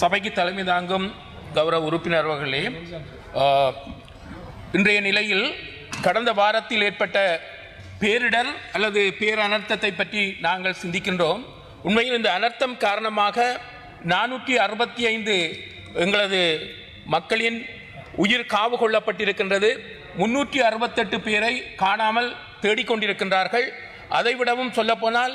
சபைக்கு தலைமை தாங்கும் கௌரவ உறுப்பினர் அவர்களே இன்றைய நிலையில் கடந்த வாரத்தில் ஏற்பட்ட பேரிடர் அல்லது பேரனர்த்தத்தை பற்றி நாங்கள் சிந்திக்கின்றோம். உண்மையில் இந்த அனர்த்தம் காரணமாக நானூற்றி அறுபத்தி ஐந்து எங்களது மக்களின் உயிர் காவு கொள்ளப்பட்டிருக்கின்றது. முன்னூற்றி அறுபத்தெட்டு பேரை காணாமல் தேடிக்கொண்டிருக்கின்றார்கள். அதைவிடவும் சொல்லப்போனால்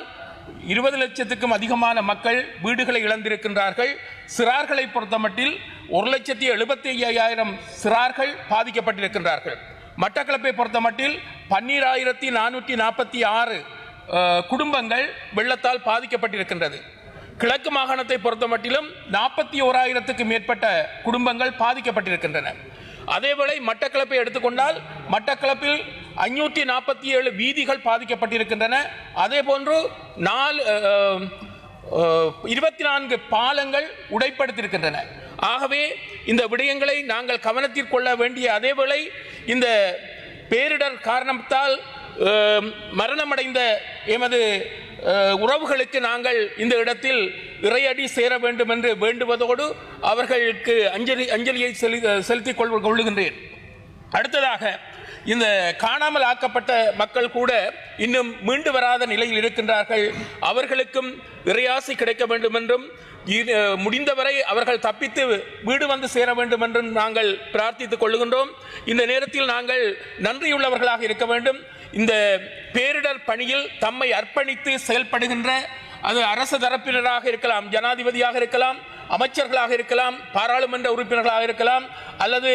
இருபது லட்சத்துக்கும் அதிகமான மக்கள் வீடுகளை இழந்திருக்கின்றார்கள். சிறார்களை பொறுத்தமட்டில் ஒரு லட்சத்தி எழுபத்தி ஐயாயிரம் சிறார்கள் பாதிக்கப்பட்டிருக்கின்றார்கள். மட்டக்களப்பை பொறுத்தமட்டில் பன்னீராயிரத்தி நானூற்றி நாற்பத்தி ஆறு குடும்பங்கள் வெள்ளத்தால் பாதிக்கப்பட்டிருக்கின்றது. கிழக்கு மாகாணத்தை பொறுத்தமட்டிலும் நாற்பத்தி ஓராயிரத்துக்கு மேற்பட்ட குடும்பங்கள் பாதிக்கப்பட்டிருக்கின்றன. அதேவேளை மட்டக்களப்பை எடுத்துக்கொண்டால் மட்டக்களப்பில் ஐநூற்றி நாற்பத்தி ஏழு வீதிகள் பாதிக்கப்பட்டிருக்கின்றன. அதே போன்று நாலு இருபத்தி நான்கு பாலங்கள் உடைப்படுத்தியிருக்கின்றன ஆகவே இந்த விடயங்களை நாங்கள் கவனத்தில் கொள்ள வேண்டிய அதேவேளை இந்த பேரிடர் காரணத்தால் மரணமடைந்த எமது உறவுகளுக்கு நாங்கள் இந்த இடத்தில் இறையடி சேர வேண்டும் என்று வேண்டுவதோடு அவர்களுக்கு அஞ்சலி அஞ்சலியை செலுத்தி செலுத்திக் கொள்கின்றேன் அடுத்ததாக இந்த காணாமல் ஆக்கப்பட்ட மக்கள் கூட இன்னும் மீண்டு வராத நிலையில் இருக்கின்றார்கள். அவர்களுக்கும் இறையாசி கிடைக்க வேண்டும் என்றும் இது, முடிந்தவரை அவர்கள் தப்பித்து வீடு வந்து சேர வேண்டும் என்றும் நாங்கள் பிரார்த்தித்துக் கொள்கின்றோம். இந்த நேரத்தில் நாங்கள் நன்றியுள்ளவர்களாக இருக்க வேண்டும். இந்த பேரிடர் பணியில் தம்மை அர்ப்பணித்து செயல்படுகின்ற அது அரசு தரப்பினராக இருக்கலாம் ஜனாதிபதியாக இருக்கலாம் அமைச்சர்களாக இருக்கலாம் பாராளுமன்ற உறுப்பினர்களாக இருக்கலாம் அல்லது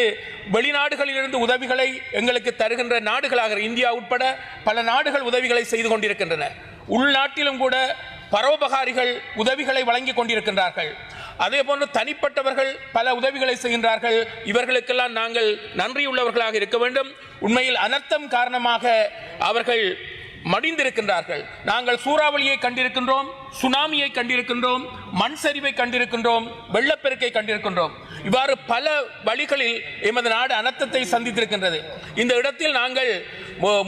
வெளிநாடுகளிலிருந்து உதவிகளை எங்களுக்கு தருகின்ற நாடுகளாக இந்தியா உட்பட பல நாடுகள் உதவிகளை செய்து கொண்டிருக்கின்றன. உள்நாட்டிலும் கூட பரோபகாரிகள் உதவிகளை வழங்கி கொண்டிருக்கின்றார்கள். அதே போன்று தனிப்பட்டவர்கள் பல உதவிகளை செய்கின்றார்கள். இவர்களுக்கெல்லாம் நாங்கள் நன்றியுள்ளவர்களாக இருக்க வேண்டும். உண்மையில் அனர்த்தம் காரணமாக அவர்கள் மடிந்திருக்கின்றார்கள். நாங்கள் சூறாவளியை கண்டிருக்கின்றோம் சுனாமியை கண்டிருக்கின்றோம் மண் சரிவை கண்டிருக்கின்றோம் வெள்ளப்பெருக்கை கண்டிருக்கின்றோம். இவ்வாறு பல வழிகளில் எமது நாடு அனர்த்தத்தை சந்தித்திருக்கின்றது. இந்த இடத்தில் நாங்கள்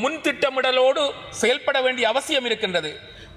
முன் திட்டமிடலோடு செயல்பட வேண்டிய அவசியம் இருக்கின்றது.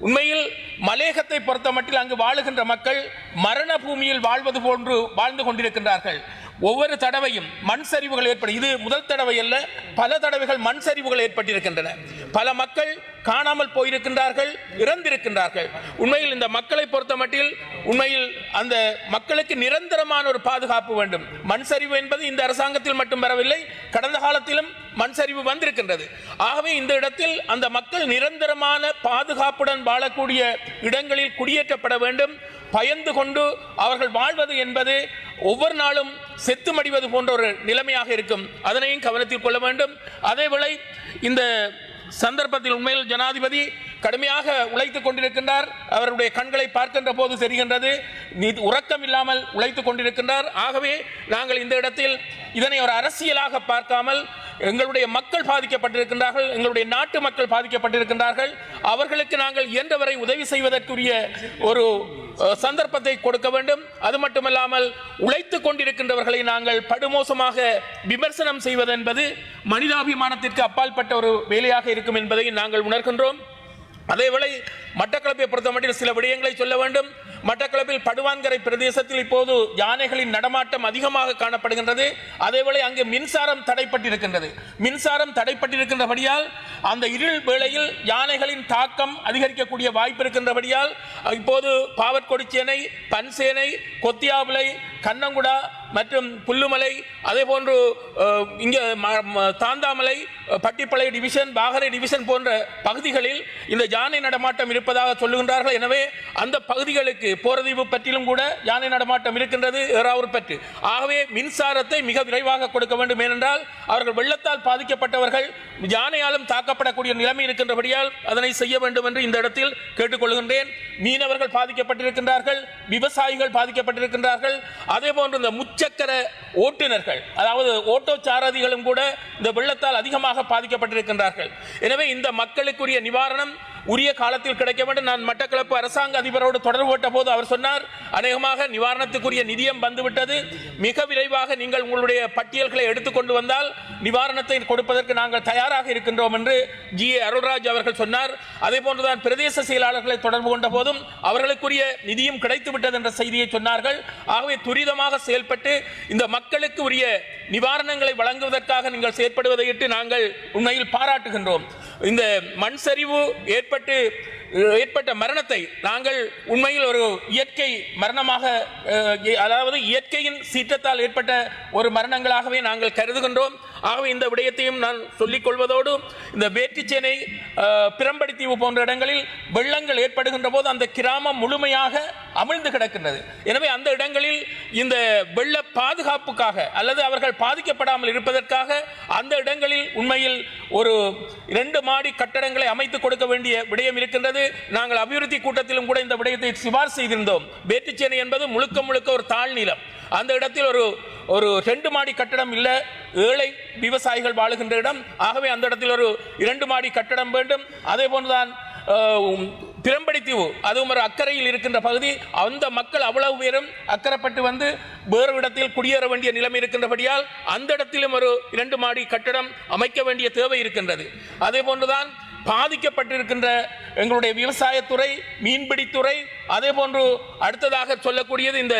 உண்மையில் மலேகத்தை பொறுத்தமட்டில் அங்கு வாழுகின்ற மக்கள் மரண பூமியில் வாழ்வது போன்று வாழ்ந்து கொண்டிருக்கின்றார்கள். ஒவ்வொரு தடவையும் மண் சரிவுகள் ஏற்படும் இது முதல் தடவை அல்ல பல தடவைகள் மண் சரிவுகள் ஏற்பட்டிருக்கின்றன. பல மக்கள் காணாமல் போயிருக்கின்றார்கள் இறந்திருக்கின்றார்கள். உண்மையில் இந்த மக்களை பொறுத்தமட்டில் உண்மையில் அந்த மக்களுக்கு நிரந்தரமான ஒரு பாதுகாப்பு வேண்டும். மண் சரிவு என்பது இந்த அரசாங்கத்தில் மட்டும் வரவில்லை கடந்த காலத்திலும் மண் சரிவு வந்திருக்கின்றது. ஆகவே இந்த இடத்தில் அந்த மக்கள் நிரந்தரமான பாதுகாப்புடன் வாழக்கூடிய இடங்களில் குடியேற்றப்பட வேண்டும். பயந்து கொண்டு அவர்கள் வாழ்வது என்பது ஒவ்வொரு நாளும் செத்து மடிவது போன்ற ஒரு நிலைமையாக இருக்கும். அதனையும் கவனத்தில் கொள்ள வேண்டும். அதேவேளை இந்த சந்தர்ப்பத்தில் உண்மையில் ஜனாதிபதி கடுமையாக உழைத்துக் கொண்டிருக்கின்றார். அவருடைய கண்களை பார்க்கின்ற போது தெரிகின்றது. உறக்கம் இல்லாமல் உழைத்துக் கொண்டிருக்கின்றார். ஆகவே நாங்கள் இந்த இடத்தில் இதனை ஒரு அரசியலாக பார்க்காமல் எங்களுடைய மக்கள் பாதிக்கப்பட்டிருக்கின்றார்கள் எங்களுடைய நாட்டு மக்கள் பாதிக்கப்பட்டிருக்கின்றார்கள். அவர்களுக்கு நாங்கள் இயன்றவரை உதவி செய்வதற்குரிய ஒரு சந்தர்ப்பத்தை கொடுக்க வேண்டும். அது மட்டுமல்லாமல் உழைத்துக் கொண்டிருக்கின்றவர்களை நாங்கள் படுமோசமாக விமர்சனம் செய்வது என்பது மனிதாபிமானத்திற்கு அப்பாற்பட்ட ஒரு வேலையாக இருக்கும் என்பதை நாங்கள் உணர்கின்றோம். அதேவேளை மட்டக்களப்பை பொறுத்தமட்டில் சில விடயங்களை சொல்ல வேண்டும். மட்டக்களப்பில் படுவான்கரை பிரதேசத்தில் இப்போது யானைகளின் நடமாட்டம் அதிகமாக காணப்படுகின்றது. அதேவேளை அங்கு மின்சாரம் தடைப்பட்டிருக்கின்றது. மின்சாரம் தடைப்பட்டிருக்கின்றபடியால் அந்த இருள் வேளையில் யானைகளின் தாக்கம் அதிகரிக்கக்கூடிய வாய்ப்பு இருக்கின்றபடியால் இப்போது பாவற்கொடிச்சேனை பன்சேனை கொத்தியாவிளை கண்ணங்குடா மற்றும் புல்லுமலை அதே போன்று இங்கே ம- தாந்தாமலை பட்டிப்பளை டிவிஷன் பாகரை டிவிஷன் போன்ற பகுதிகளில் இந்த யானை நடமாட்டம் இருப்பதாக சொல்லுகின்றார்கள். எனவே அந்த பகுதிகளுக்கு போரதீவு பற்றிலும் கூட யானை நடமாட்டம் இருக்கின்றது ஏறாவூர் பற்று. ஆகவே மின்சாரத்தை மிக விரைவாக கொடுக்க வேண்டும். ஏனென்றால் அவர்கள் வெள்ளத்தால் பாதிக்கப்பட்டவர்கள் யானையாலும் தாக்கப்படக்கூடிய நிலைமை இருக்கின்றபடியால் அதனை செய்ய வேண்டும் என்று இந்த இடத்தில் கேட்டுக்கொள்கின்றேன். மீனவர்கள் பாதிக்கப்பட்டிருக்கின்றார்கள் விவசாயிகள் பாதிக்கப்பட்டிருக்கின்றார்கள். அதே போன்று இந்த இருசக்கர ஓட்டுநர்கள் அதாவது ஓட்டோ சாரதிகளும் கூட இந்த வெள்ளத்தால் அதிகமாக பாதிக்கப்பட்டிருக்கின்றார்கள். எனவே இந்த மக்களுக்குரிய நிவாரணம் உரிய காலத்தில் கிடைக்க வேண்டும். நான் மட்டக்களப்பு அரசாங்க அதிபரோடு தொடர்பு கொண்ட போது அவர் சொன்னார் அநேகமாக நிவாரணத்துக்குரிய நிதியம் வந்துவிட்டது. மிக விரைவாக நீங்கள் உங்களுடைய பட்டியல்களை எடுத்துக்கொண்டு வந்தால் நிவாரணத்தை கொடுப்பதற்கு நாங்கள் தயாராக இருக்கின்றோம் என்று ஜி. ஏ. அருள்ராஜ் அவர்கள் சொன்னார். அதே போன்றுதான் பிரதேச செயலாளர்களை தொடர்பு கொண்ட போதும் அவர்களுக்குரிய நிதியும் கிடைத்து விட்டது என்ற செய்தியை சொன்னார்கள். ஆகவே துரிதமாக செயல்பட்டு இந்த மக்களுக்கு உரிய நிவாரணங்களை வழங்குவதற்காக நீங்கள் செயற்படுவதையிட்டு நாங்கள் உண்மையில் பாராட்டுகின்றோம். இந்த மண் சரிவு ஏற்பட்டு ஏற்பட்ட மரணத்தை நாங்கள் உண்மையில் ஒரு இயற்கை மரணமாக அதாவது இயற்கையின் சீற்றத்தால் ஏற்பட்ட ஒரு மரணங்களாகவே நாங்கள் கருதுகின்றோம். ஆகவே இந்த விடயத்தையும் நான் சொல்லிக் கொள்வதோடு இந்த வேற்றுச்சேனை பிரம்படித்தீவு போன்ற இடங்களில் வெள்ளங்கள் ஏற்படுகின்ற போது அந்த கிராமம் முழுமையாக அமிழ்ந்து கிடக்கின்றது. எனவே அந்த இடங்களில் இந்த வெள்ள பாதுகாப்புக்காக அல்லது அவர்கள் பாதிக்கப்படாமல் இருப்பதற்காக அந்த இடங்களில் உண்மையில் ஒரு இரண்டு மாடி கட்டடங்களை அமைத்து கொடுக்க வேண்டிய விடயம் இருக்கின்றது. நாங்கள் அபிவிருத்தி கூட்டத்திலும் கூட இந்த விடயத்தை சிபார் செய்திருந்தோம். வேட்டுச்சேனை என்பது முழுக்க முழுக்க ஒரு தாழ்நிலம் அந்த இடத்தில் ஒரு ஒரு ரெண்டு மாடி கட்டடம் இல்லை ஏழை விவசாயிகள் வாழுகின்ற இடம். ஆகவே அந்த இடத்தில் ஒரு இரண்டு மாடி கட்டடம் வேண்டும். அதே போன்றுதான் திறம்படித்தீவு அதுவும் ஒரு அக்கறையில் இருக்கின்ற பகுதி. அந்த மக்கள் அவ்வளவு பேரும் அக்கறைப்பட்டு வந்து வேறு இடத்தில் குடியேற வேண்டிய நிலைமை இருக்கின்றபடியால் அந்த இடத்திலும் ஒரு இரண்டு மாடி கட்டடம் அமைக்க வேண்டிய தேவை இருக்கின்றது. அதே போன்றுதான் பாதிக்கப்பட்டிருக்கின்ற எங்களுடைய விவசாயத்துறை மீன்பிடித்துறை அதே போன்று அடுத்ததாக சொல்லக்கூடியது இந்த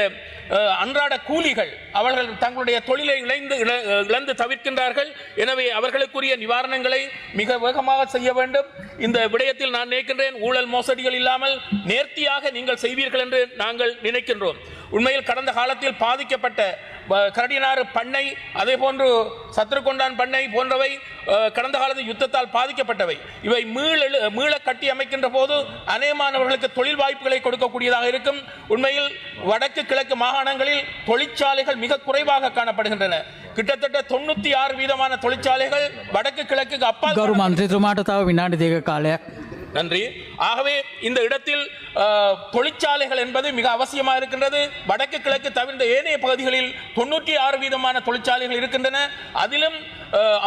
அன்றாட கூலிகள். அவர்கள் தங்களுடைய தொழிலை இழந்து இழந்து தவிர்க்கின்றார்கள். எனவே அவர்களுக்குரிய நிவாரணங்களை மிக வேகமாக செய்ய வேண்டும். இந்த விடயத்தில் நான் நினைக்கின்றேன் ஊழல் மோசடிகள் இல்லாமல் நேர்த்தியாக நீங்கள் செய்வீர்கள் என்று நாங்கள் நினைக்கின்றோம். உண்மையில் கடந்த காலத்தில் பாதிக்கப்பட்ட கரடினாறு பண்ணை அதே போன்று சத்ருகொண்டான் பண்ணை போன்றவை கடந்த காலத்தில் யுத்தத்தால் பாதிக்கப்பட்டவை. இவை மீள மீள கட்டி அமைக்கின்ற போது அநேகமானவர்களுக்கு தொழில் வாய்ப்புகளை கொடுக்கக்கூடியதாக இருக்கும் உண்மையில் வடக்கு கிழக்கு மாகாணங்களில் தொழிற்சாலைகள் மிக குறைவாக காணப்படுகின்றன கிட்டத்தட்ட தொண்ணூத்தி ஆறு வீதமான தொழிற்சாலைகள் வடக்கு கிழக்கு அப்பால் ගරු මන්ත්‍රතුමාට තව විනාඩි දෙක කාලයක් நன்றி. ஆகவே இந்த இடத்தில் தொழிற்சாலைகள் என்பது மிக அவசியமாக இருக்கின்றது. வடக்கு கிழக்கு தவிர்ந்த ஏனைய பகுதிகளில் தொண்ணூற்றி ஆறு வீதமான தொழிற்சாலைகள் இருக்கின்றன. அதிலும்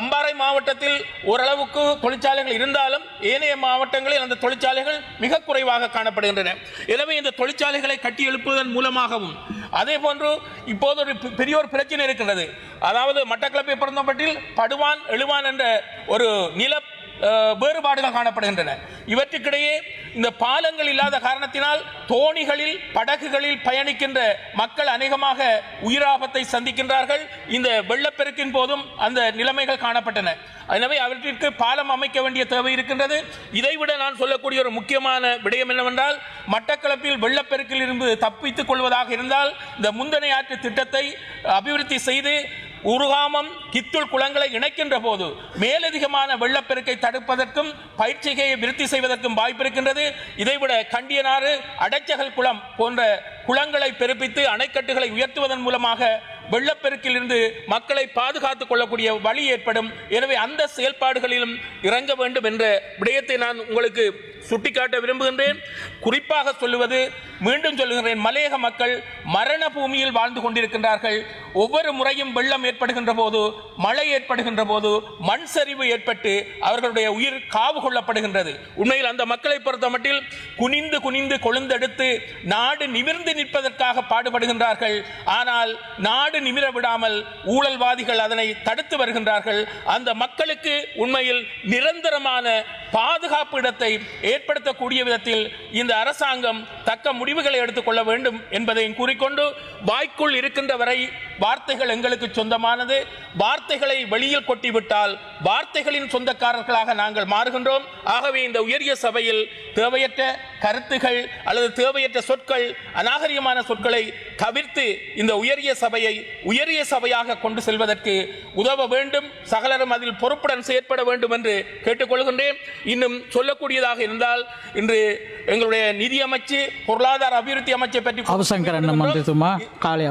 அம்பாறை மாவட்டத்தில் ஓரளவுக்கு தொழிற்சாலைகள் இருந்தாலும் ஏனைய மாவட்டங்களில் அந்த தொழிற்சாலைகள் மிக குறைவாக காணப்படுகின்றன. எனவே இந்த தொழிற்சாலைகளை கட்டி எழுப்புவதன் மூலமாகவும் அதே போன்று இப்போது ஒரு பெரிய ஒரு பிரச்சனை இருக்கின்றது. அதாவது மட்டக்களப்பை பிறந்தப்பட்டில் படுவான் எழுவான் என்ற ஒரு நில வேறுபாடுகள் காணப்படுகின்றன. இவற்றுக்கிடையே இந்த பாலங்கள் இல்லாத காரணத்தினால் தோணிகளில் படகுகளில் பயணிக்கின்ற மக்கள் அநேகமாக உயிராபத்தை சந்திக்கின்றார்கள். இந்த வெள்ளப்பெருக்கின் போதும் அந்த நிலைமைகள் காணப்பட்டன. எனவே அவற்றிற்கு பாலம் அமைக்க வேண்டிய தேவை இருக்கின்றது. இதைவிட நான் சொல்லக்கூடிய ஒரு முக்கியமான விடயம் என்னவென்றால் மட்டக்களப்பில் வெள்ளப்பெருக்கில் இருந்து தப்பித்துக் கொள்வதாக இருந்தால் இந்த முந்தனை ஆற்று திட்டத்தை அபிவிருத்தி செய்து உருகாமம் கித்துள் குளங்களை இணைக்கின்ற போது மேலதிகமான வெள்ளப்பெருக்கை தடுப்பதற்கும் பயிற்சிகையை விருத்தி செய்வதற்கும் வாய்ப்பு இருக்கின்றது. இதைவிட கண்டியனாறு அடைச்சகல் குளம் போன்ற குளங்களை பெருப்பித்து அணைக்கட்டுகளை உயர்த்துவதன் மூலமாக வெள்ளப்பெருக்கில் இருந்து மக்களை பாதுகாத்துக் கொள்ளக்கூடிய வழி ஏற்படும். எனவே அந்த செயல்பாடுகளிலும் இறங்க வேண்டும் என்ற விடயத்தை நான் உங்களுக்கு சுட்டிக்காட்ட விரும்புகின்றேன். குறிப்பாக சொல்லுவது மீண்டும் சொல்லுகின்றேன் மலையக மக்கள் மரண பூமியில் வாழ்ந்து கொண்டிருக்கின்றார்கள். ஒவ்வொரு முறையும் வெள்ளம் ஏற்படுகின்ற போது மழை ஏற்படுகின்ற போது மண் சரிவு ஏற்பட்டு அவர்களுடைய உயிர் காவு கொள்ளப்படுகின்றது. உண்மையில் அந்த மக்களை பொறுத்த மட்டில் குனிந்து குனிந்து கொழுந்தெடுத்து நாடு நிமிர்ந்து நிற்பதற்காக பாடுபடுகின்றார்கள். ஆனால் நாடு நிமிர விடாமல் ஊழல்வாதிகள் அதனை தடுத்து வருகின்றார்கள். அந்த மக்களுக்கு உண்மையில் நிரந்தரமான பாதுகாப்பு இடத்தை ஏற்படுத்தக்கூடிய விதத்தில் இந்த அரசாங்கம் தக்க முடிவுகளை எடுத்துக்கொள்ள வேண்டும் என்பதையும் கூறிக்கொண்டு வாய்க்குள் இருக்கின்ற வரை வார்த்தைகள் எங்களுக்கு சொந்தமானது. வார்த்தைகளை வெளியில் கொட்டிவிட்டால் வார்த்தைகளின் சொந்தக்காரர்களாக நாங்கள் மாறுகின்றோம். ஆகவே இந்த உயரிய சபையில் தேவையற்ற கருத்துகள் அல்லது தேவையற்ற சொற்கள் அநாகரிகமான சொற்களை தவிர்த்து இந்த உயரிய சபையை உயரிய சபையாக கொண்டு செல்வதற்கு உதவ வேண்டும். சகலரும் அதில் பொறுப்புடன் செயற்பட வேண்டும் என்று கேட்டுக்கொள்கின்றேன். இன்னும் சொல்லக்கூடியதாக இருந்தால் இன்று எங்களுடைய நிதி அமைச்சு பொருளாதார அபிவிருத்தி அமைச்சை பற்றி அவசங்கரன் மந்திரித்துமா காலை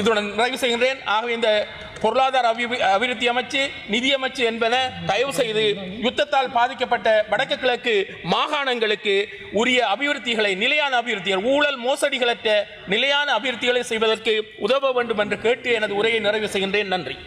இதுடன் நிறைவு செய்கின்றேன். ஆகவே இந்த பொருளாதார அபிவி- அபிவிருத்தி அமைச்சு நிதி அமைச்சு என்பன தயவு செய்து யுத்தத்தால் பாதிக்கப்பட்ட வடக்கு கிழக்கு மாகாணங்களுக்கு உரிய அபிவிருத்திகளை நிலையான அபிவிருத்திகள் ஊழல் மோசடிகளற்ற நிலையான அபிவிருத்திகளை செய்வதற்கு உதவ வேண்டும் என்று கேட்டு எனது உரையை நிறைவு செய்கின்றேன். நன்றி.